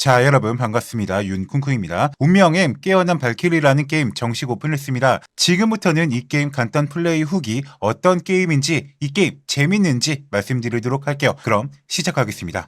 자 여러분 반갑습니다. 윤쿵쿵입니다. 운명의 깨어난 발키리라는 게임 정식 오픈했습니다. 지금부터는 이 게임 간단 플레이 후기 어떤 게임인지 이 게임 재밌는지 말씀드리도록 할게요. 그럼 시작하겠습니다.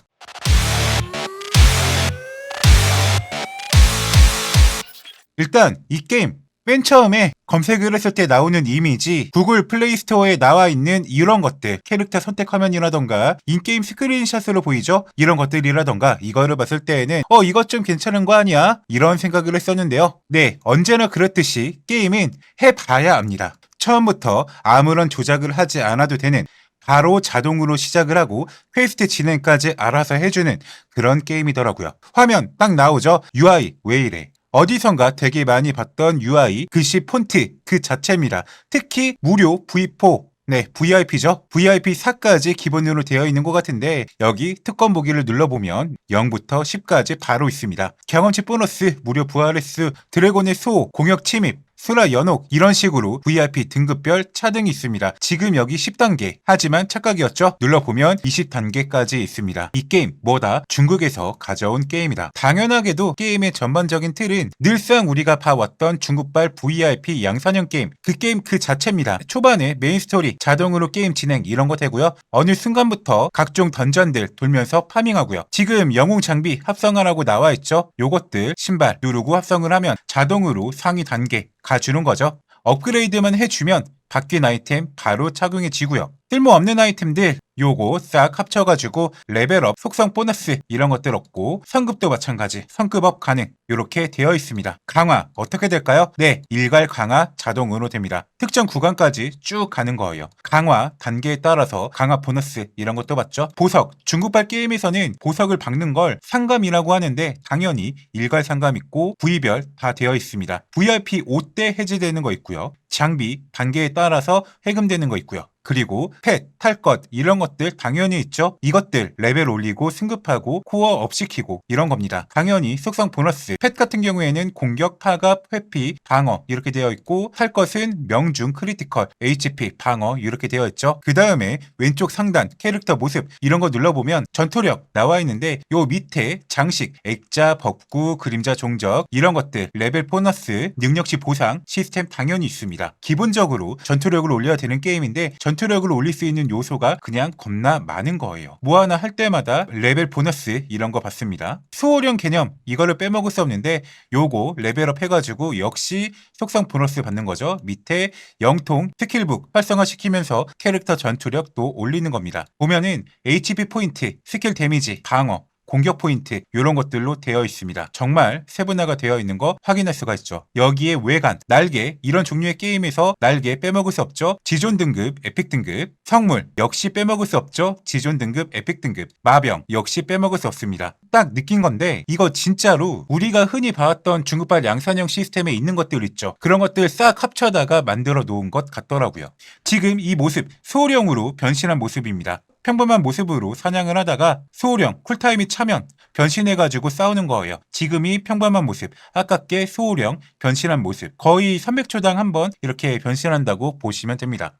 일단 이 게임 맨 처음에 검색을 했을 때 나오는 이미지, 구글 플레이 스토어에 나와 있는 이런 것들, 캐릭터 선택 화면이라던가, 인게임 스크린샷으로 보이죠? 이런 것들이라던가, 이거를 봤을 때에는, 어, 이것 좀 괜찮은 거 아니야? 이런 생각을 했었는데요. 네, 언제나 그렇듯이 게임은 해봐야 합니다. 처음부터 아무런 조작을 하지 않아도 되는 바로 자동으로 시작을 하고 퀘스트 진행까지 알아서 해주는 그런 게임이더라고요. 화면 딱 나오죠? UI 왜 이래? 어디선가 되게 많이 봤던 UI, 글씨 폰트 그 자체입니다. 특히 무료 V4 네, VIP죠. VIP 4까지 기본으로 되어 있는 것 같은데 여기 특권 보기를 눌러보면 0부터 10까지 바로 있습니다. 경험치 보너스, 무료 부활 횟수, 드래곤의 소, 공역 침입, 수라 연옥 이런 식으로 VIP 등급별 차등이 있습니다. 지금 여기 10단계 하지만 착각이었죠? 눌러보면 20단계까지 있습니다. 이 게임 뭐다? 중국에서 가져온 게임이다. 당연하게도 게임의 전반적인 틀은 늘상 우리가 봐왔던 중국발 VIP 양산형 게임 그 게임 그 자체입니다. 초반에 메인 스토리 자동으로 게임 진행 이런 거 되고요. 어느 순간부터 각종 던전들 돌면서 파밍하고요. 지금 영웅 장비 합성하라고 나와 있죠? 요것들 신발 누르고 합성을 하면 자동으로 상위 단계 가주는 거죠. 업그레이드만 해주면 바뀐 아이템 바로 착용해지고요. 쓸모없는 아이템들 요거 싹 합쳐가지고 레벨업, 속성 보너스 이런 것들 얻고 성급도 마찬가지 성급업 가능 이렇게 되어 있습니다. 강화 어떻게 될까요? 네, 일괄 강화 자동으로 됩니다. 특정 구간까지 쭉 가는 거예요. 강화 단계에 따라서 강화 보너스 이런 것도 받죠. 보석 중국발 게임에서는 보석을 박는 걸 상감이라고 하는데 당연히 일괄 상감 있고 부위별 다 되어 있습니다. VIP 5대 해제되는 거 있고요. 장비 단계에 따라 서 해금되는 거 있고요. 그리고 펫, 탈것 이런 것들 당연히 있죠. 이것들 레벨 올리고 승급하고 코어 업 시키고 이런 겁니다. 당연히 속성 보너스 펫 같은 경우에는 공격, 파갑, 회피, 방어 이렇게 되어 있고 탈 것은 명중, 크리티컬, HP, 방어 이렇게 되어 있죠. 그 다음에 왼쪽 상단 캐릭터 모습 이런 거 눌러보면 전투력 나와 있는데 요 밑에 장식, 액자, 법구, 그림자 종적 이런 것들 레벨 보너스, 능력치 보상 시스템 당연히 있습니다. 기본적으로 전투력을 올려야 되는 게임인데 전 투력을 올릴 수 있는 요소가 그냥 겁나 많은 거예요. 뭐 하나 할 때마다 레벨 보너스 이런 거 받습니다. 수호령 개념 이거를 빼먹을 수 없는데 요거 레벨업 해가지고 역시 속성 보너스 받는 거죠. 밑에 영통 스킬북 활성화 시키면서 캐릭터 전투력도 올리는 겁니다. 보면은 HP 포인트, 스킬 데미지, 방어 공격 포인트 이런 것들로 되어 있습니다. 정말 세분화가 되어 있는 거 확인할 수가 있죠. 여기에 외관, 날개 이런 종류의 게임에서 날개 빼먹을 수 없죠. 지존 등급, 에픽 등급, 성물 역시 빼먹을 수 없죠. 지존 등급, 에픽 등급, 마병 역시 빼먹을 수 없습니다. 딱 느낀 건데 이거 진짜로 우리가 흔히 봐왔던 중국발 양산형 시스템에 있는 것들 있죠. 그런 것들 싹 합쳐다가 만들어 놓은 것 같더라고요. 지금 이 모습 소령으로 변신한 모습입니다. 평범한 모습으로 사냥을 하다가 소호령, 쿨타임이 차면 변신해가지고 싸우는 거예요. 지금이 평범한 모습, 아깝게 소호령, 변신한 모습. 거의 300초당 한 번 이렇게 변신한다고 보시면 됩니다.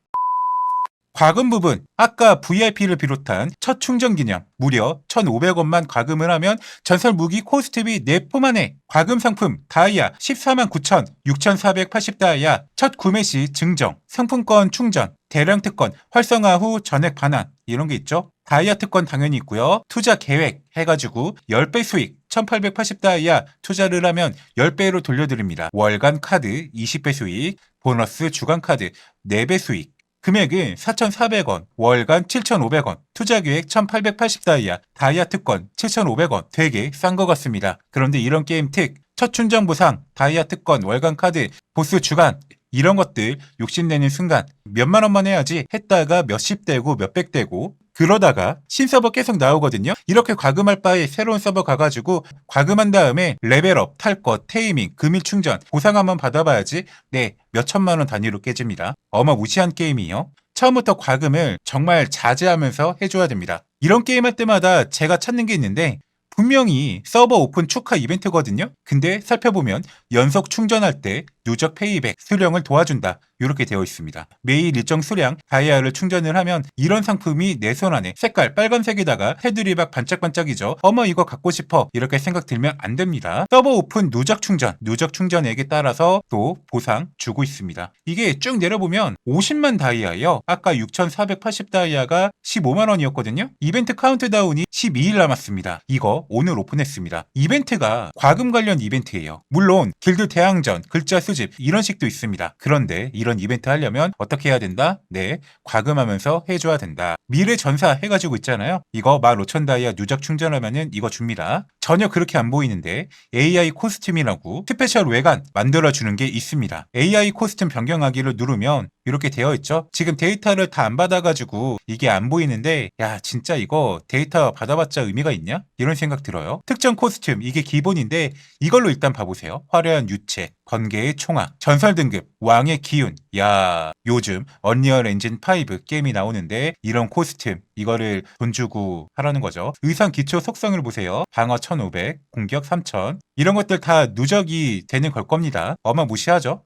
과금 부분, 아까 VIP를 비롯한 첫 충전 기념 무려 1,500원만 과금을 하면 전설 무기 코스튬이 내포만에 과금 상품 다이아 14만 9천 6,480 다이아 첫 구매 시 증정 상품권 충전 대량 특권 활성화 후 전액 반환 이런 게 있죠. 다이아 특권 당연히 있고요. 투자 계획 해가지고 10배 수익 1880 다이아 투자를 하면 10배로 돌려드립니다. 월간 카드 20배 수익 보너스 주간 카드 4배 수익 금액은 4,400원, 월간 7,500원, 투자계획 1,880 다이아, 다이아 특권 7,500원. 되게 싼 것 같습니다. 그런데 이런 게임 특, 첫 충전 보상, 다이아 특권, 월간 카드, 보스 주간, 이런 것들 욕심내는 순간 몇만 원만 해야지 했다가 몇십 대고 몇백 대고 그러다가 신서버 계속 나오거든요. 이렇게 과금할 바에 새로운 서버 가가지고 과금한 다음에 레벨업, 탈 것, 테이밍, 금일 충전 보상 한번 받아봐야지 네 몇천만 원 단위로 깨집니다. 어마무시한 게임이요. 처음부터 과금을 정말 자제하면서 해줘야 됩니다. 이런 게임 할 때마다 제가 찾는 게 있는데 분명히 서버 오픈 축하 이벤트거든요. 근데 살펴보면 연속 충전할 때 누적 페이백, 수령을 도와준다. 이렇게 되어 있습니다. 매일 일정 수량 다이아를 충전을 하면 이런 상품이 내 손 안에 색깔 빨간색에다가 테두리 박 반짝반짝이죠. 어머 이거 갖고 싶어 이렇게 생각 들면 안 됩니다. 서버 오픈 누적 충전, 누적 충전액에 따라서 또 보상 주고 있습니다. 이게 쭉 내려보면 50만 다이아예요. 아까 6,480 다이아가 15만 원이었거든요. 이벤트 카운트다운이 12일 남았습니다. 이거 오늘 오픈했습니다. 이벤트가 과금 관련 이벤트예요. 물론 길드 대항전, 글자 수집 이런 식도 있습니다. 그런데 이런 이벤트 하려면 어떻게 해야 된다? 네, 과금하면서 해줘야 된다. 미래 전사 해가지고 있잖아요. 이거 15,000 다이아 누적 충전하면은 이거 줍니다. 전혀 그렇게 안 보이는데 AI 코스튬이라고 스페셜 외관 만들어주는 게 있습니다. AI 코스튬 변경하기를 누르면 이렇게 되어 있죠. 지금 데이터를 다 안 받아가지고 이게 안 보이는데 야 진짜 이거 데이터 받아봤자 의미가 있냐? 이런 생각 들어요. 특정 코스튬 이게 기본인데 이걸로 일단 봐보세요. 화려한 유체, 번개의 총악, 전설 등급, 왕의 기운. 야 요즘 언리얼 엔진 5 게임이 나오는데 이런 코스튬 이거를 돈 주고 하라는 거죠. 의상 기초 속성을 보세요. 방어 1500, 공격 3000 이런 것들 다 누적이 되는 걸 겁니다. 어마무시하죠?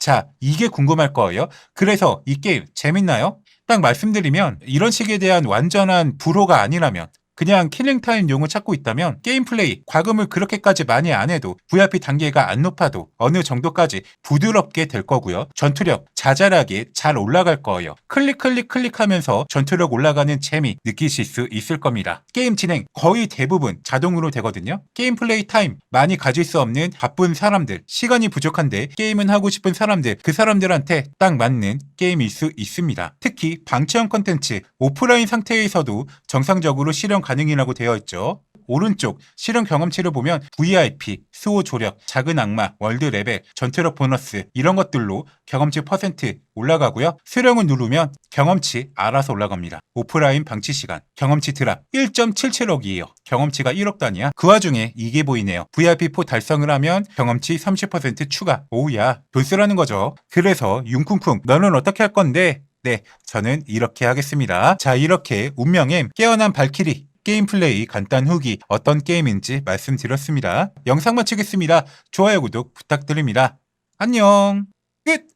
자, 이게 궁금할 거예요. 그래서 이 게임 재밌나요? 딱 말씀드리면 이런 식에 대한 완전한 불호가 아니라면 그냥 킬링타임 용을 찾고 있다면 게임 플레이, 과금을 그렇게까지 많이 안 해도 VIP 단계가 안 높아도 어느 정도까지 부드럽게 될 거고요. 전투력 자잘하게 잘 올라갈 거예요. 클릭 클릭 클릭하면서 전투력 올라가는 재미 느끼실 수 있을 겁니다. 게임 진행 거의 대부분 자동으로 되거든요. 게임 플레이 타임 많이 가질 수 없는 바쁜 사람들, 시간이 부족한데 게임은 하고 싶은 사람들, 그 사람들한테 딱 맞는 게임일 수 있습니다. 특히 방치형 컨텐츠, 오프라인 상태에서도 정상적으로 실현 가능이라고 되어 있죠. 오른쪽 실현 경험치를 보면 VIP, 수호 조력, 작은 악마, 월드 레벨, 전투력 보너스 이런 것들로 경험치 퍼센트 올라가고요. 수령을 누르면 경험치 알아서 올라갑니다. 오프라인 방치 시간, 경험치 드랍 1.77억이에요. 경험치가 1억 단위야. 그 와중에 이게 보이네요. VIP4 달성을 하면 경험치 30% 추가. 오우야, 돈 쓰라는 거죠. 그래서 융쿵쿵 너는 어떻게 할 건데? 네, 저는 이렇게 하겠습니다. 자, 이렇게 운명의 깨어난 발키리 게임 플레이 간단 후기 어떤 게임인지 말씀드렸습니다. 영상 마치겠습니다. 좋아요, 구독 부탁드립니다. 안녕. 끝!